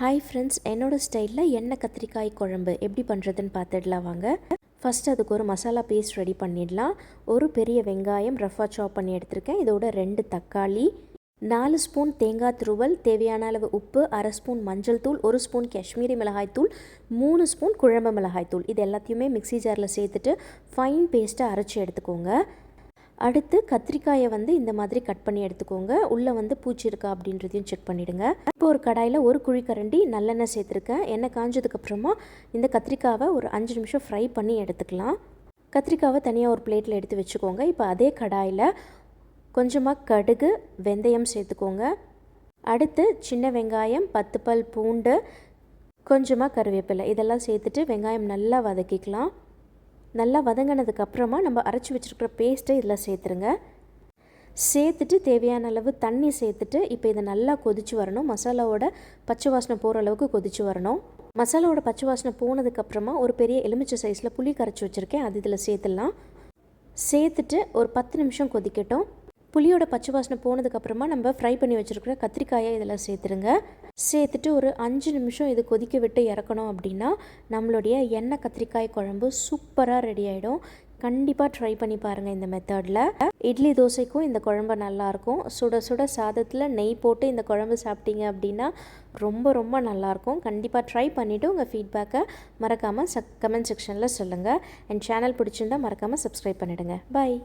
Hi friends என்னோடய ஸ்டைலில் எண்ணெய் கத்திரிக்காய் குழம்பு. எப்படி பண்ணுறதுன்னு பார்த்துடலாம் வாங்க. ஃபஸ்ட்டு அதுக்கு ஒரு மசாலா பேஸ்ட் ரெடி பண்ணிடலாம். ஒரு பெரிய வெங்காயம் ரஃபாக சாப் பண்ணி எடுத்திருக்கேன். இதோட ரெண்டு தக்காளி நாலு ஸ்பூன் தேங்காய் துருவல் தேவையான அளவு உப்பு அரை ஸ்பூன் மஞ்சள் தூள் ஒரு ஸ்பூன் காஷ்மீரி மிளகாய் தூள் மூணு ஸ்பூன் குழம்பு மிளகாய் தூள். இது எல்லாத்தையுமே மிக்ஸி ஜாரில் சேர்த்துட்டு ஃபைன் பேஸ்ட்டை அரைச்சி எடுத்துக்கோங்க. அடுத்து கத்திரிக்காயை வந்து இந்த மாதிரி கட் பண்ணி எடுத்துக்கோங்க. உள்ளே வந்து பூச்சி இருக்கா அப்படின்றதையும் செக் பண்ணிவிடுங்க இப்போ ஒரு கடாயில் ஒரு குழிக்கரண்டி நல்லெண்ணெய் சேர்த்துருக்கேன். எண்ணெய் காஞ்சதுக்கப்புறமா இந்த கத்திரிக்காவை ஒரு அஞ்சு நிமிஷம் ஃப்ரை பண்ணி எடுத்துக்கலாம். கத்திரிக்காவை தனியாக ஒரு பிளேட்டில் எடுத்து வச்சுக்கோங்க. இப்போ அதே கடாயில் கொஞ்சமாக கடுகு வெந்தயம் சேர்த்துக்கோங்க. அடுத்து சின்ன வெங்காயம் பத்து பல் பூண்டு கொஞ்சமாக கருவேப்பிலை இதெல்லாம் சேர்த்துட்டு வெங்காயம் நல்லா வதக்கிக்கலாம். நல்லா வதங்கினதுக்கு அப்புறமா நம்ம அரைச்சி வச்சுருக்கிற பேஸ்ட்டை இதில் சேர்த்துருங்க. சேர்த்துட்டு தேவையான அளவு தண்ணி சேர்த்துட்டு இப்போ இதை நல்லா கொதிச்சு வரணும். மசாலாவோட பச்சை வாசனை போகிற அளவுக்கு கொதிச்சு வரணும். மசாலாவோட பச்சை வாசனை போனதுக்கப்புறமா ஒரு பெரிய எலுமிச்சை சைஸில் புளி கரைச்சி வச்சுருக்கேன். அது இதில் சேர்த்துடலாம். சேர்த்துட்டு ஒரு பத்து நிமிஷம் கொதிக்கட்டும். புளியோட பச்சை வாசனை போனதுக்கப்புறமா நம்ம ஃப்ரை பண்ணி வச்சுருக்கிற கத்திரிக்காயை இதில் சேர்த்துருங்க சேர்த்துட்டு ஒரு அஞ்சு நிமிஷம் இது கொதிக்க விட்டு இறக்கணும் அப்படின்னா நம்மளுடைய எண்ணெய் கத்திரிக்காய் குழம்பு சூப்பராக ரெடி ஆகிடும் கண்டிப்பாக ட்ரை பண்ணி பாருங்கள் இந்த மெத்தடில் இட்லி தோசைக்கும் இந்த குழம்பு நல்லாயிருக்கும். சுட சுட சாதத்தில் நெய் போட்டு இந்த குழம்பு சாப்பிட்டீங்க அப்படின்னா ரொம்ப ரொம்ப நல்லாயிருக்கும். கண்டிப்பாக ட்ரை பண்ணிவிட்டு உங்கள் ஃபீட்பேக்கை மறக்காமல் சக் கமெண்ட் செக்ஷனில் சொல்லுங்கள் என் சேனல் பிடிச்சிருந்தால் மறக்காமல் சப்ஸ்கிரைப் பண்ணிவிடுங்க பாய்